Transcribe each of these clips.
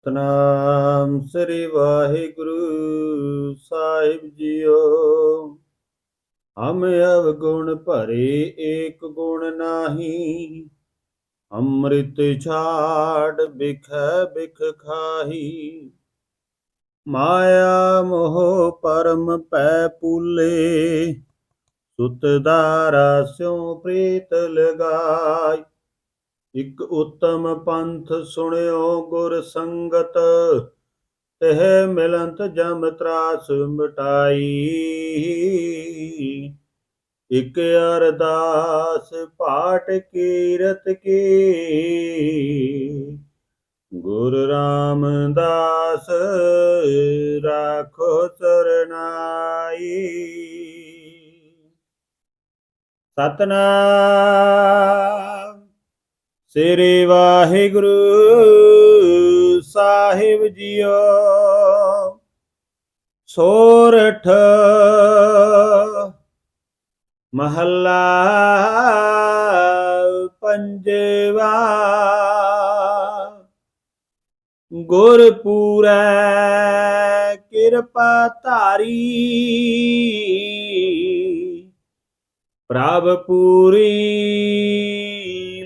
ਸਤਨਾਮ ਸ੍ਰੀ ਵਾਹਿਗੁਰੂ ਸਾਹਿਬ ਜੀਓ। ਹਮ ਅਵਗੁਣ ਭਰੇ ਏਕ ਗੁਣ ਨਾਹੀ, ਅੰਮ੍ਰਿਤ ਛਾੜ ਬਿਖੈ ਬਿਖ ਖਾਹੀ। ਮਾਇਆ ਮੋਹ ਪਰਮ ਪੈ ਪੂਲੇ, ਸੁਤ ਦਾਰਾ ਸਿਉ ਪ੍ਰੀਤ ਲਗਾਈ। ਇਕ ਉਤਮ ਪੰਥ ਸੁਣਿਓ ਗੁਰ ਸੰਗਤ, ਤਹ ਮਿਲੰਤ ਜਮ ਤਰਾਸ ਮਟਾਈ। ਇਕ ਅਰਦਾਸ ਪਾਠ ਕੀਰਤ ਕੀ। ਗੁਰ ਰਾਮਦਾਸ ਰਾਖੋ ਸਰਨਾਈ। ਸਤਨਾਮ ਸ੍ਰੀ ਵਾਹਿਗੁਰੂ ਸਾਹਿਬ ਜੀਓ। ਸੋਰਠ ਮਹੱਲਾ ਪੰਜਵਾ। ਗੁਰਪੂਰੈ ਕਿਰਪਾ ਧਾਰੀ। ਪ੍ਰਭ ਪੂਰੀ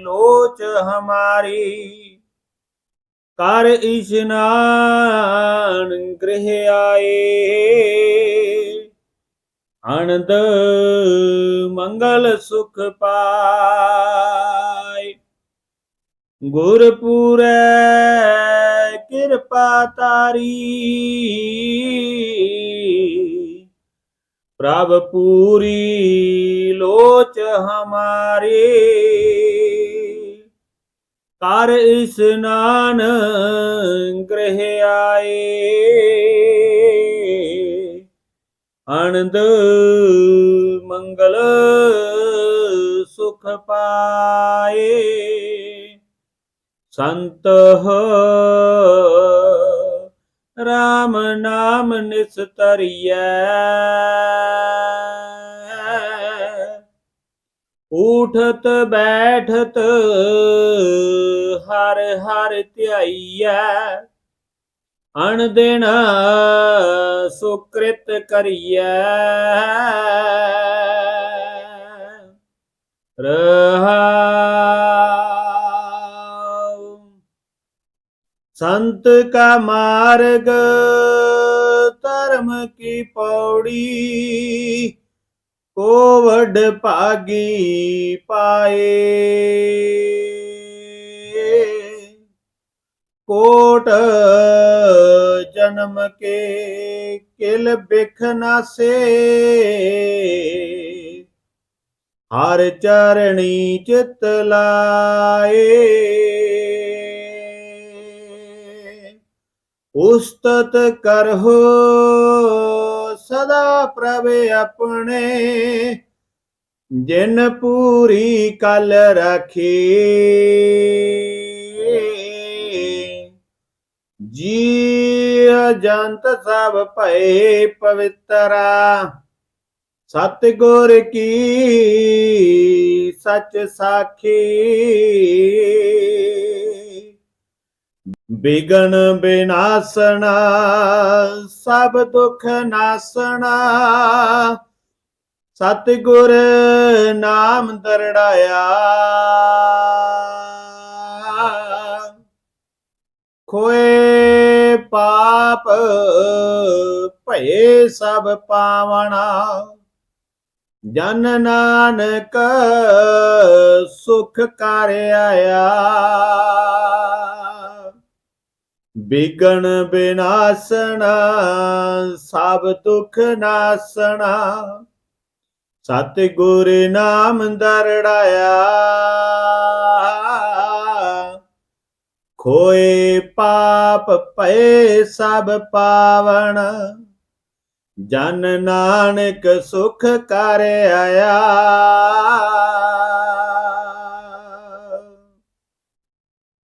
ਲੋਚ ਹਮਾਰੀ। ਕਰ ਇਸ਼ਨਾਨ ਗ੍ਰਹਿ ਆਏ। ਆਨੰਦ ਮੰਗਲ ਸੁਖ ਪਾਏ। ਗੁਰਪੂਰੈ ਕਿਰਪਾ ਤਾਰੀ। ਪ੍ਰਭ ਪੂਰੀ ਲੋਚ ਹਮਾਰੇ। ਕਰ ਇਸਨਾਨ ਗ੍ਰਹਿ ਆਏ। ਆਨੰਦ ਮੰਗਲ ਸੁਖ ਪਾਏ। ਸੰਤ ਹੋ ਰਾਮ ਨਾਮ ਨਿਸਤਰੀਐ ਉਠਤ ਬੈਠਤ ਹਰ ਹਰ ਧਿਆਈਐ। ਅਣ ਦਿਨ ਸੁਕ੍ਰਿਤ ਕਰੀਐ। ਰਹਾ ਸੰਤ ਕਾ ਮਾਰਗ, ਧਰਮ ਕੀ ਪੌੜੀ? ਕੋ ਵੱਡ ਭਾਗੀ ਪਾਏ। ਕੋਟ ਜਨਮ ਕੇ ਕਿਲ ਬਿਖ ਨਾਸੇ ਹਰ ਚਰਣੀ ਚਿਤ ਉਸਤਤ ਕਰਹੁ, ਸਦਾ ਪ੍ਰਭ ਆਪਣੇ। ਜਿਨ ਪੂਰੀ ਕਲ ਰਾਖੀ ਜੀ ਅਜੰਤ ਸਭ ਭਏ ਪਵਿੱਤਰਾ। ਸਤ ਗੁਰ ਕੀ ਸਚ ਸਾਖੀ। ਬਿਗਨ ਬਿਨਾਸਣਾ, ਸਭ ਦੁਖ ਨਾਸਣਾ। ਸਤਿਗੁਰ ਨਾਮ ਦਰੜਾਇਆ। ਖੋਏ ਪਾਪ, ਭਏ ਸਭ ਪਾਵਣਾ। ਜਨ ਨਾਨਕ ਸੁਖ ਕਰ ਆਇਆ। ਬਿਗਨ ਬਿਨਾਸਣਾ, ਸਭ ਦੁਖ ਨਾਸਣਾ। ਸਤ ਗੁਰ ਨਾਮ ਦਰੜਾਇਆ। ਖੋਏ ਪਾਪ ਪਏ ਸਭ ਪਾਵਣ। ਜਨ ਨਾਨਕ ਸੁਖ ਕਰ ਆਇਆ।